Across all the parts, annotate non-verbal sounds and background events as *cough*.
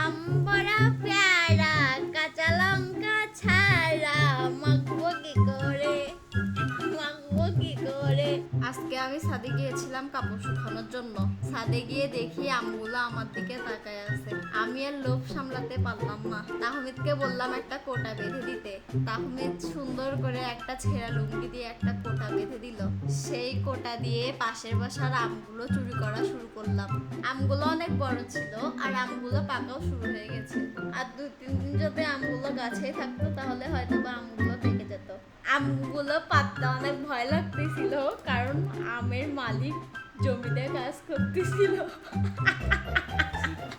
আম্বরা আমি ছাদে গিয়েছিলাম কাপড় শুকানোর জন্য। ছাদে গিয়ে দেখি আমগুলো আমার দিকে তাকায় আছে। আমি আর লোভ সামলাতে পারলাম না। তাহমিদকে বললাম একটা কোটা বেঁধে দিতে। তাহমিদ সুন্দর করে একটা ছেঁড়া লুঙ্গি দিয়ে একটা কোটা বেঁধে দিল। সেই কোটা দিয়ে পাশের বাসার আমগুলো চুরি করা শুরু করলাম। আমগুলো অনেক বড় ছিল আর আমগুলো পাকাও শুরু হয়ে গেছে। আর দু তিন দিন যদি আমগুলো গাছেই থাকতো, তাহলে হয়তো বা আমগুলো পেকে যেত। আমগুলো পাততে অনেক ভয় লাগতেছিল, কারণ আমের মালিক জমিতে কাজ করতেছিল।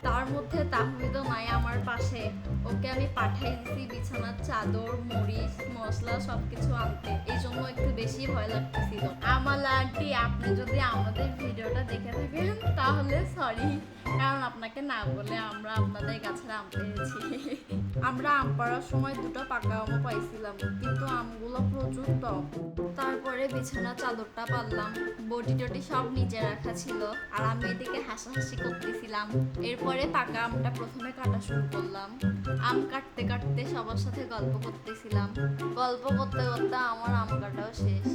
তার মধ্যে তাহমিদও নাই আমার পাশে। ওকে আমি পাঠাই দিছি বিছানার চাদর, মরিচ, মশলা সব কিছু আনতে। এই জন্য একটু বেশি ভয় লাগতেছিল। আমার আন্টি, আপনি যদি আমাদের ভিডিওটা দেখে থাকেন, তাহলে সরি কারণ আপনাকে না বলে আমরা আপনাদের গাছের আম পেয়েছি। *laughs* আমরা আম পাড়ার সময় দুটো পাকা আমও পাইছিলাম, কিন্তু আমগুলো প্রচুর টক তারপরে বিছানা চাদরটা পারলাম বটি টটি সব নিজে রাখা ছিল, আর আমি এদিকে হাসাহাসি করতেছিলাম। এরপরে পাকা আমটা প্রথমে কাটা শুরু করলাম। আম কাটতে কাটতে সবার সাথে গল্প করতেছিলাম। গল্প করতে করতে আমার আম কাটাও শেষ।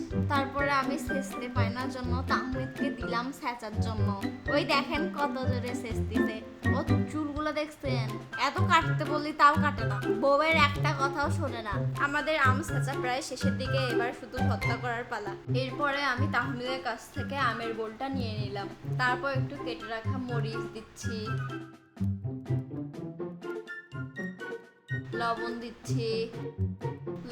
সেচতে পাই না জন্য তাহমিদকে দিলাম সেচার জন্য। ওই দেখেন কত জোরে সেচতিছে ও চুলগুলো দেখছেন? এত কাটতে বললি তাও কাটে না। বউয়ের একটা কথাও শোনে না। আমাদের আম সেচা প্রায় শেষের দিকে এবার শুধু হত্যা করার পালা। এরপরে আমি তাহমিদের কাছ থেকে আমের বোলটা নিয়ে নিলাম। তারপর একটু কেটে রাখা মরিচ দিচ্ছি। লবণ দিচ্ছি।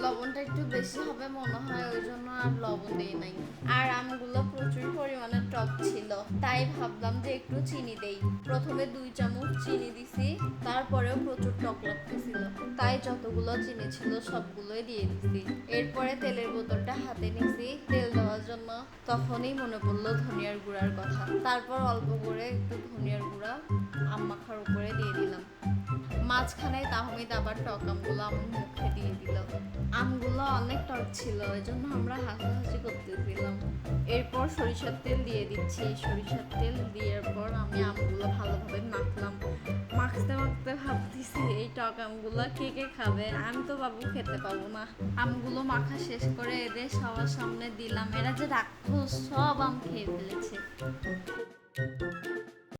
লবণটা একটু বেশি হবে মনে হয়, ওই জন্য আর লবণ দিই নাই। আর আমগুলো প্রচুর পরিমাণে টক ছিল, তাই ভাবলাম যে একটু চিনি দেই। প্রথমে দুই চামচ চিনি দিছি, তারপরেও প্রচুর টক লাগতেছিল, তাই যতগুলো চিনি ছিল সবগুলোই দিয়ে দিছি। এরপরে তেলের বোতলটা হাতে নিছি, তেল দেওয়ার জন্য তখনই মনে পড়ল ধনিয়ার গুঁড়ার কথা। তারপর অল্প করে একটু ধনিয়ার গুঁড়া আম মাখার উপরে দিয়ে দিলাম। মাঝখানে তাহমিদ আবার টক আমগুলো আমার মুখে দিয়ে দিল। আমগুলো অনেক টক ছিল ওই জন্য আমরা হাসাহাসি করতেছিলাম এরপর সরিষার তেল দিয়ে দিচ্ছি। সরিষার তেল দেওয়ার পর আমি আমগুলো ভালোভাবে মাখলাম। মাখতে মাখতে ভাবতেছি, এই টক আমগুলো কে কে খাবে? আমি তো বাবু খেতে পাবো না। আমগুলো মাখা শেষ করে এদের সবার সামনে দিলাম। এরা যে রাক্ষস, সব আম খেয়ে ফেলেছে।